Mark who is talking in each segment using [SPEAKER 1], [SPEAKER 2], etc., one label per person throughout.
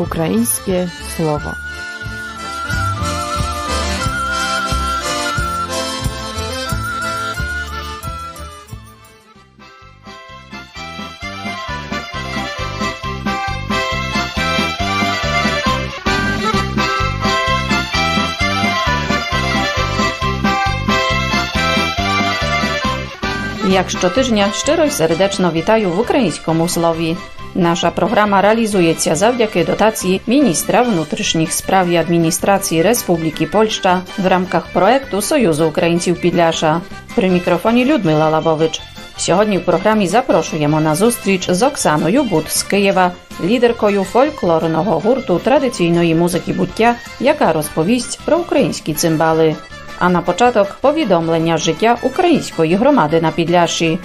[SPEAKER 1] ukraińskie słowo.
[SPEAKER 2] Jak co tydzień szczero i serdeczno witają w ukraińskom usłowi. Наша програма реалізується завдяки дотації міністра внутрішніх справ і адміністрації Республіки Польща в рамках проекту Союзу українців Підляша. При мікрофоні Людмила Лавович. Сьогодні в програмі запрошуємо на зустріч з Оксаною Бут з Києва, лідеркою фольклорного гурту традиційної музики буття, яка розповість про українські цимбали. А на початок повідомлення життя української громади на Підляші.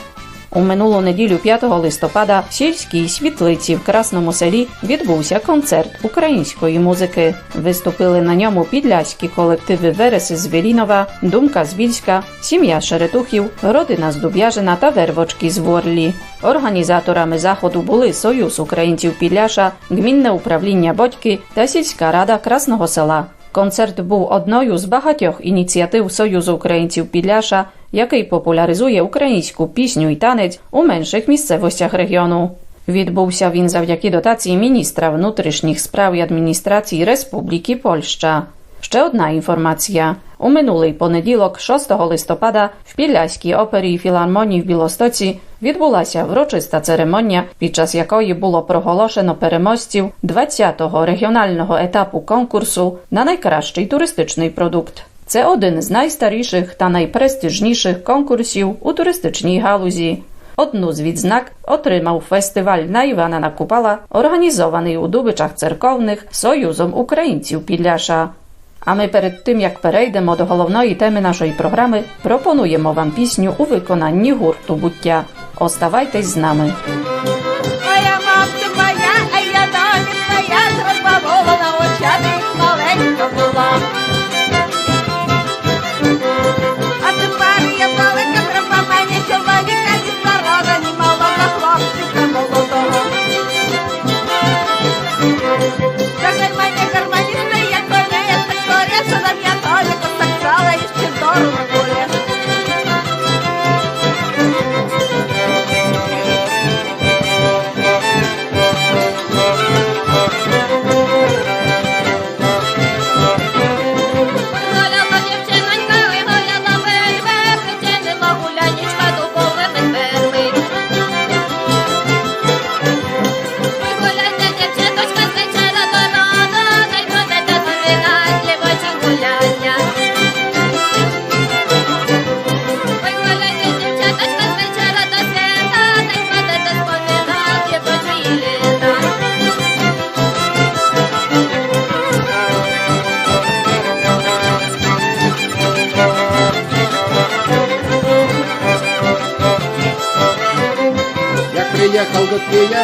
[SPEAKER 2] У минулу неділю 5 листопада в сільській світлиці в Красному селі відбувся концерт української музики. Виступили на ньому підляські колективи Вереси з Велінова, Думка з Вільська, Сім'я Шеретухів, Родина з Дуб'яжина та Вервочки з Ворлі. Організаторами заходу були Союз українців Підляша, Гмінне управління Бодьки та сільська рада Красного села. Концерт був одною з багатьох ініціатив Союзу українців Підляша, який популяризує українську пісню і танець у менших місцевостях регіону. Відбувся він завдяки дотації міністра внутрішніх справ і адміністрації Республіки Польща. Ще одна інформація. У минулий понеділок, 6 листопада, в Підляській опері і філармонії в Білостоці відбулася врочиста церемонія, під час якої було проголошено переможців 20-го регіонального етапу конкурсу на найкращий туристичний продукт. Це один з найстаріших та найпрестижніших конкурсів у туристичній галузі. Одну з відзнак отримав фестиваль на Івана Накупала, організований у Дубичах церковних Союзом українців Підляша. А ми перед тим як перейдемо до головної теми нашої програми, пропонуємо вам пісню у виконанні гурту буття. Оставайтесь з нами.
[SPEAKER 3] Моя мамця моя, а я навіть моя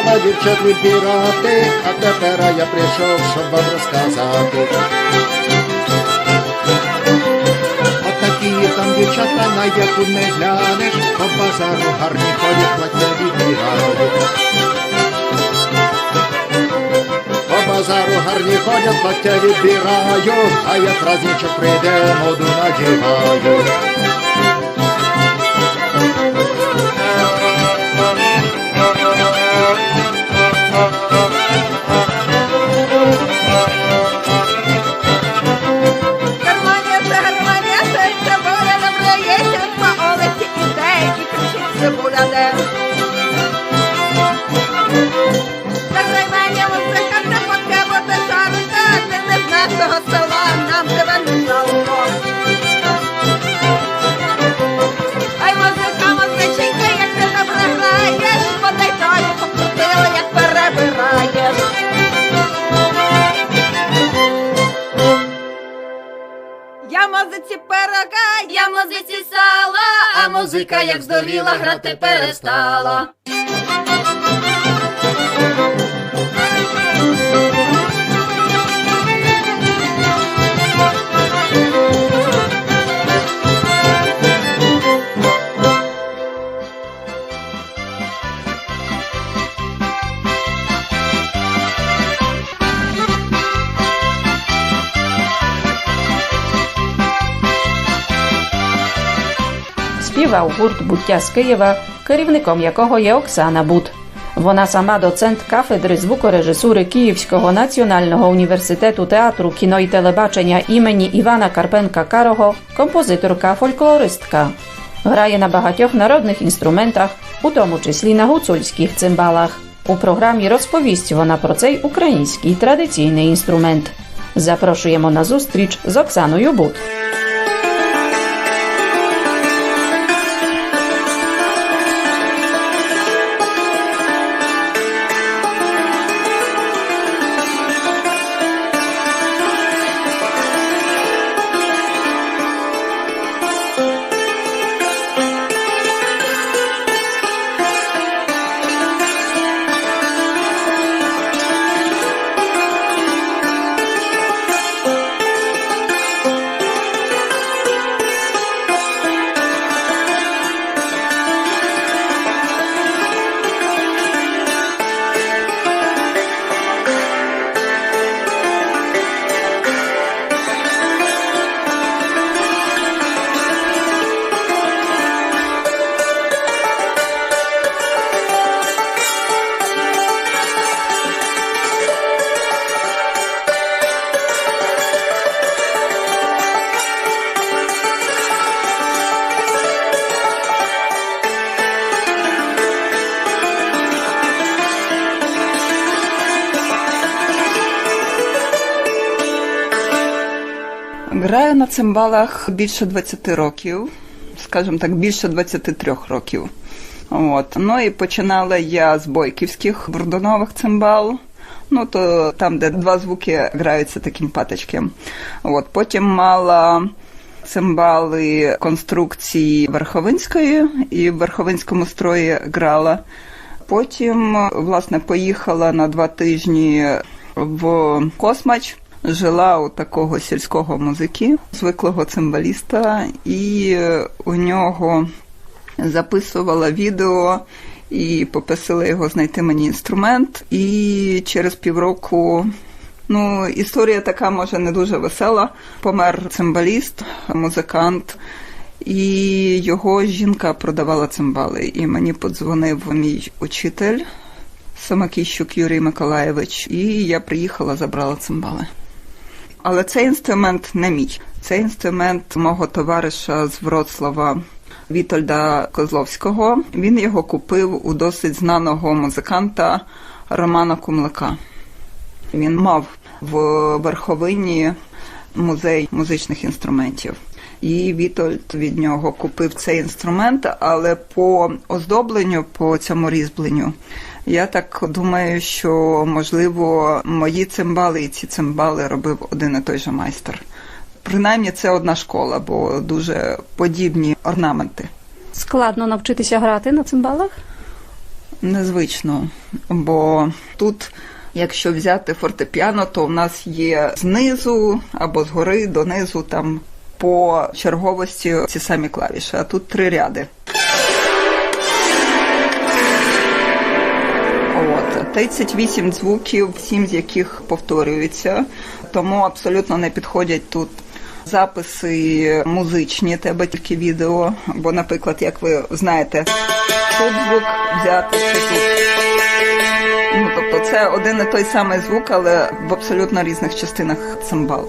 [SPEAKER 4] Києва, дівчат відбирати, а тепер я прийшов, щоб вам розказати. Отакі там дівчата, на яку не глянеш, по базару гарні ходять, платня відбирають. По базару гарні ходять, плаття відбирають, а як праздничок прийде, моду надівають.
[SPEAKER 3] Я музиці пирога,
[SPEAKER 5] Я музиці сала, а музика як здуріла, грати перестала.
[SPEAKER 2] Співав гурт Буття з Києва, керівником якого є Оксана Бут. Вона сама доцент кафедри звукорежисури Київського національного університету театру кіно і телебачення імені Івана Карпенка Карого, композиторка, фольклористка. Грає на багатьох народних інструментах, у тому числі на гуцульських цимбалах. У програмі розповість вона про цей український традиційний інструмент. Запрошуємо на зустріч з Оксаною Бут.
[SPEAKER 6] Граю на цимбалах більше 20 років, скажімо так, більше 23 років. От. Ну і починала я з бойківських бурдонових цимбал. Ну, то там, де два звуки граються таким паточком. От. Потім мала цимбали конструкції Верховинської і в Верховинському строї грала. Потім, власне, поїхала на два тижні в Космач. Жила у такого сільського музики, звиклого цимбаліста, і у нього записувала відео і попросила його знайти мені інструмент. І через півроку, ну, історія така, може, не дуже весела. Помер цимбаліст, музикант. І його жінка продавала цимбали. І мені подзвонив мій учитель Самокіщук Юрій Миколаєвич, і я приїхала, забрала цимбали. Але цей інструмент не мій. Це інструмент мого товариша з Вроцлава Вітольда Козловського. Він його купив у досить знаного музиканта Романа Кумлика. Він мав в верховині музей музичних інструментів. І Вітольд від нього купив цей інструмент, але по оздобленню, по цьому різьбленню, я так думаю, що можливо мої цимбали і ці цимбали робив один і той же майстер. Принаймні, це одна школа, бо дуже подібні орнаменти.
[SPEAKER 2] Складно навчитися грати на цимбалах?
[SPEAKER 6] Незвично, бо тут, якщо взяти фортепіано, то в нас є знизу або згори донизу там по черговості ці самі клавіші, а тут три ряди. 38 звуків, 7 з яких повторюються, тому абсолютно не підходять тут записи музичні, треба тільки відео. Бо, наприклад, як ви знаєте, тут звук взяти. Ну, тобто це один і той самий звук, але в абсолютно різних частинах цимбал.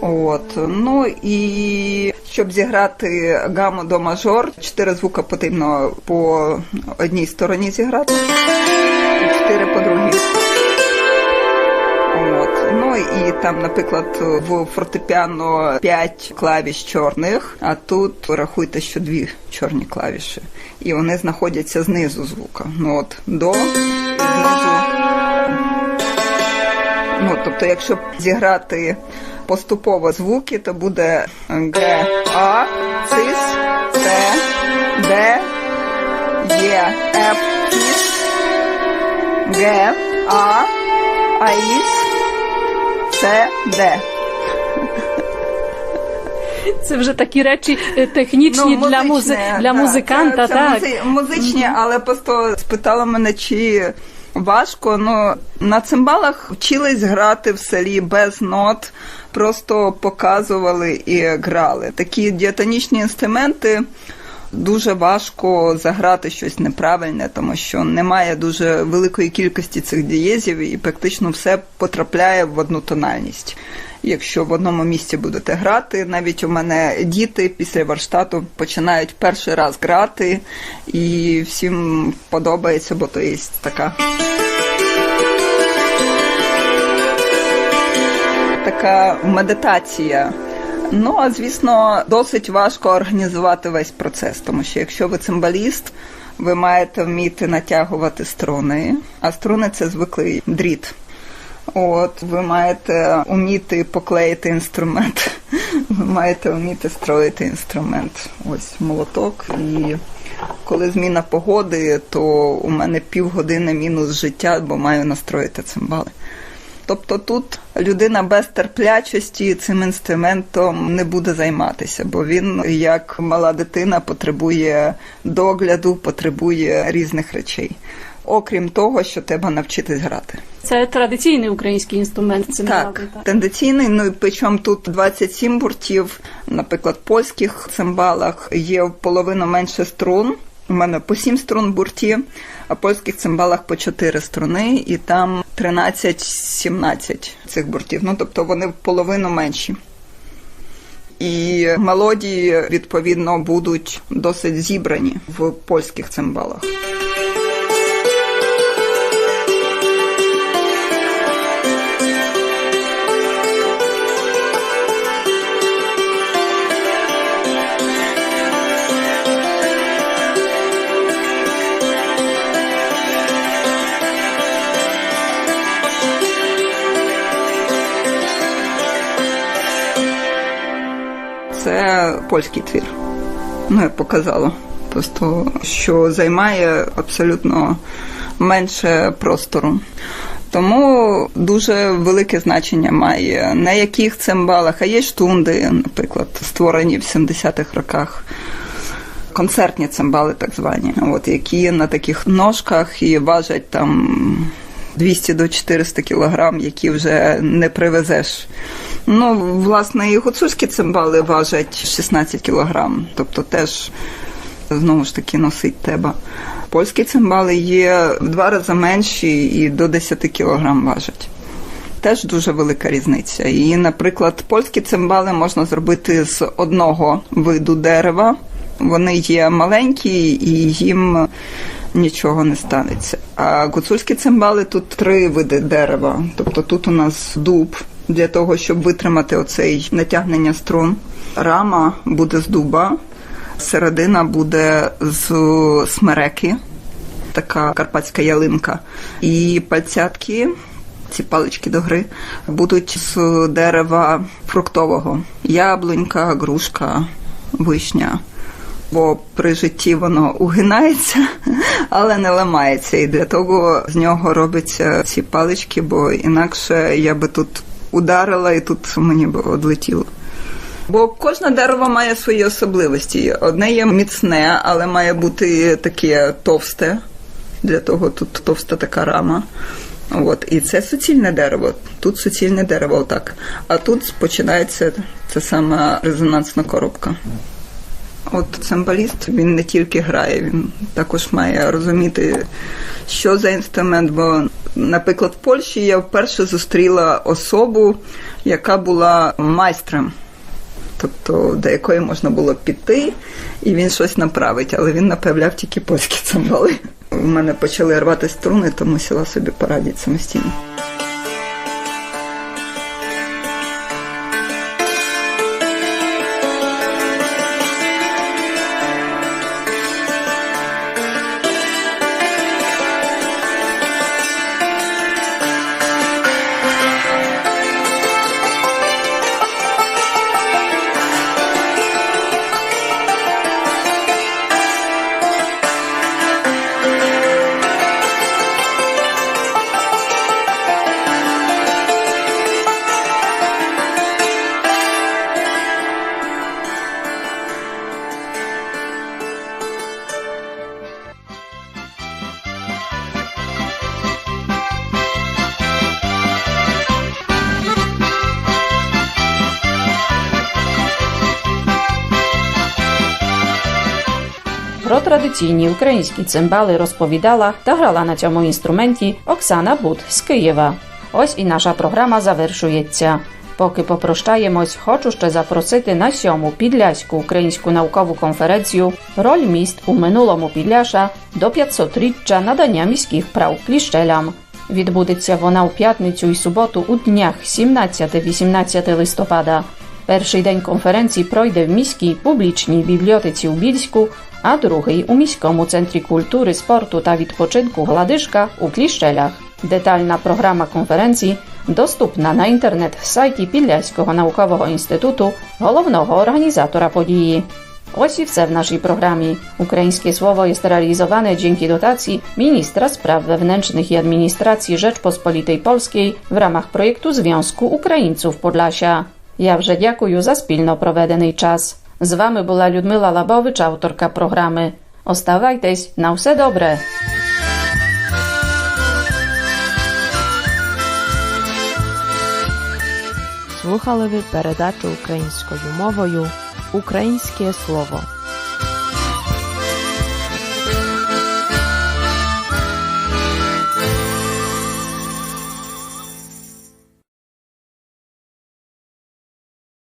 [SPEAKER 6] От. Ну і щоб зіграти гаму до мажор, чотири звука потрібно по одній стороні зіграти, чотири по другій. От. Ну і там, наприклад, в фортепіано 5 клавіш чорних, а тут рахуйте, що дві чорні клавіші. І вони знаходяться знизу звука. Ну от до знизу. Ну, тобто, якщо зіграти поступово звуки, то буде Г, А, цис, Т, Д, Є, Ф, Г, А, Аїс, С, Д.
[SPEAKER 2] Це вже такі речі е, технічні для, музи... для
[SPEAKER 6] да,
[SPEAKER 2] музиканта,
[SPEAKER 6] це, це
[SPEAKER 2] так.
[SPEAKER 6] музи- музичні, але просто спитала мене, чи важко. Ну, на цимбалах вчились грати в селі без нот, просто показували і грали. Такі діатонічні інструменти Дуже важко заграти щось неправильне, тому що немає дуже великої кількості цих дієзів, і практично все потрапляє в одну тональність. Якщо в одному місці будете грати, навіть у мене діти після варштату починають перший раз грати, і всім подобається, бо то є така. Така медитація. Ну, а звісно, досить важко організувати весь процес, тому що якщо ви цимбаліст, ви маєте вміти натягувати струни, а струни це звиклий дріт. От, ви маєте вміти поклеїти інструмент, ви маєте вміти строїти інструмент. Ось молоток. І коли зміна погоди, то у мене півгодини мінус життя, бо маю настроїти цимбали. Тобто тут людина без терплячості цим інструментом не буде займатися, бо він, як мала дитина, потребує догляду, потребує різних речей. Окрім того, що треба навчитись грати.
[SPEAKER 7] Це традиційний український інструмент. Це
[SPEAKER 6] Так, тенденційний, ну і причому тут 27 буртів, наприклад, польських цимбалах є в половину менше струн. У мене по сім струн бурті, а польських цимбалах по чотири струни, і там 13-17 цих буртів. Ну, тобто вони в половину менші. І мелодії, відповідно, будуть досить зібрані в польських цимбалах. Польський твір. Ну, я показала. Просто що займає абсолютно менше простору. Тому дуже велике значення має на яких цимбалах, а є штунди, наприклад, створені в 70-х роках. Концертні цимбали, так звані, от які на таких ножках і важать там 200 до 400 кілограм, які вже не привезеш. Ну, власне, і гуцульські цимбали важать 16 кілограм, тобто теж знову ж таки носить треба. Польські цимбали є в два рази менші і до 10 кілограм важать. Теж дуже велика різниця. І, наприклад, польські цимбали можна зробити з одного виду дерева. Вони є маленькі і їм нічого не станеться. А гуцульські цимбали тут три види дерева. Тобто тут у нас дуб для того, щоб витримати оцей натягнення струн. Рама буде з дуба, середина буде з смереки, така карпатська ялинка. І пальцятки, ці палички до гри, будуть з дерева фруктового: яблунька, грушка, вишня. Бо при житті воно угинається, але не ламається. І для того з нього робляться ці палички, бо інакше я би тут ударила і тут мені одлетіло. Бо кожне дерево має свої особливості. Одне є міцне, але має бути таке товсте. Для того тут товста така рама. От, і це суцільне дерево. Тут суцільне дерево, отак. А тут починається ця сама резонансна коробка. От цимбаліст він не тільки грає, він також має розуміти, що за інструмент. Бо, наприклад, в Польщі я вперше зустріла особу, яка була майстром, тобто до якої можна було піти, і він щось направить, але він направляв тільки польські цимбали. У мене почали рвати струни, тому сіла собі порадити самостійно.
[SPEAKER 2] Про традиційні українські цимбали розповідала та грала на цьому інструменті Оксана Бут з Києва. Ось і наша програма завершується. Поки попрощаємось, хочу ще запросити на сьому підляську українську наукову конференцію Роль міст у минулому Підляша до 500-річчя надання міських прав кліщелям. Відбудеться вона у п'ятницю і суботу у днях 17-18 листопада. Перший день конференції пройде в міській публічній бібліотеці у Більську, а другий у міському центрі культури, спорту та відпочинку Гладишка у Кліщелях. Детальна програма конференції доступна на інтернет-сайті Підляського наукового інституту, головного організатора події. Ось і все w naszej programie. Ukraińskie słowo jest realizowane dzięki dotacji Ministra Spraw Wewnętrznych i Administracji Rzeczpospolitej Polskiej w ramach projektu Związku Ukraińców Podlasia. Ja вже дякую за спільно проведений З вами була Людмила Лабович, авторка програми. Оставайтесь на все добре!
[SPEAKER 1] Слухали ви передачу українською мовою Українське слово.